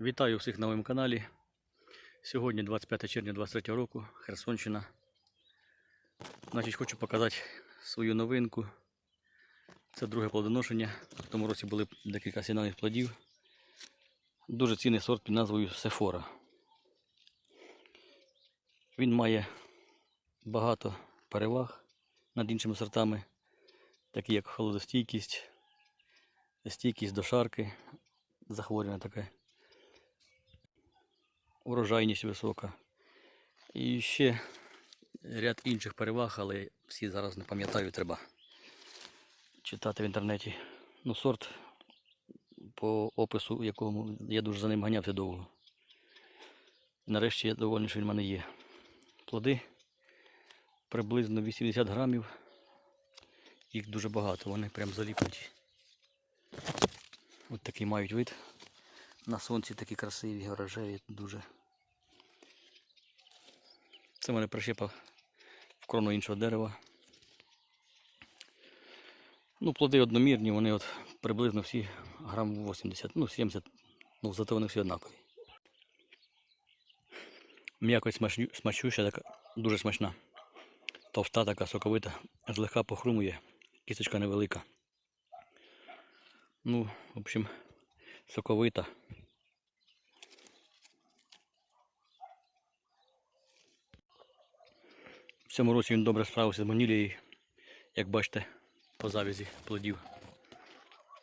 Вітаю всіх на моєму каналі. Сьогодні 25 червня 23 року, Херсонщина. Значить, хочу показати свою новинку. Це друге плодоношення. В тому році були декілька сінальних плодів. Дуже цінний сорт під назвою Сефора. Він має багато переваг над іншими сортами, такі як холодостійкість, стійкість до шарки, захворювання таке урожайність висока. І ще ряд інших переваг, але всі зараз не пам'ятаю, треба читати в інтернеті. Ну, сорт по опису, якому я дуже за ним ганявся довго. Нарешті я довольний, що він в мене є. Плоди приблизно 80 грамів. Їх дуже багато, вони прям заліпнуті. Ось такий мають вид. На сонці такі красиві, рожеві дуже. Це мене прищепа в крону іншого дерева. Ну, плоди одномірні, вони от приблизно всі грам 80, ну 70, ну зато вони всі однакові. М'якость смачуща, така, дуже смачна. Товста така соковита, злегка похрумує, кісточка невелика. Ну, в общем, соковита. Цьому році він добре справився з манілією, як бачите, по завязі плодів.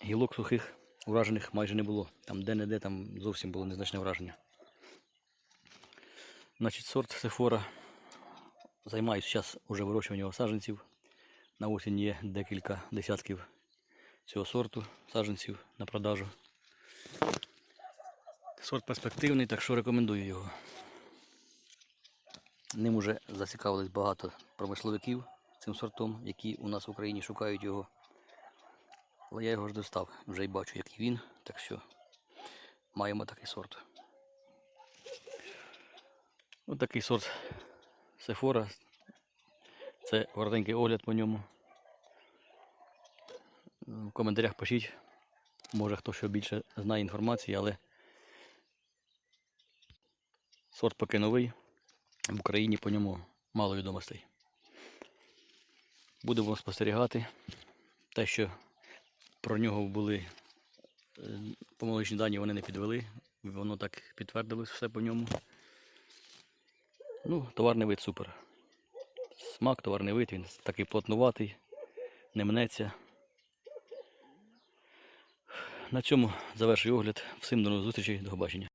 Гілок сухих, уражених майже не було. Там де-не-де там зовсім було незначне враження. Значить, сорт Сефора. Займаюся зараз уже вирощуванням саджанців. На осінь є декілька десятків цього сорту саджанців на продажу. Сорт перспективний, так що рекомендую його. Ним уже зацікавились багато промисловиків цим сортом, які у нас в Україні шукають його. Але я його ж достав, вже й бачу, який він, так що маємо такий сорт. Ось такий сорт Сефора. Це коротенький огляд по ньому. В коментарях пишіть, може хто ще більше знає інформації, але сорт поки новий. В Україні по ньому мало відомостей. Будемо спостерігати. Те, що про нього були е, помилочні дані, вони не підвели. Воно так підтвердилось все по ньому. Ну, товарний вид супер. Смак, товарний вид, він такий плотнуватий, не мнеться. На цьому завершую огляд. Всім до нових зустрічей, до побачення.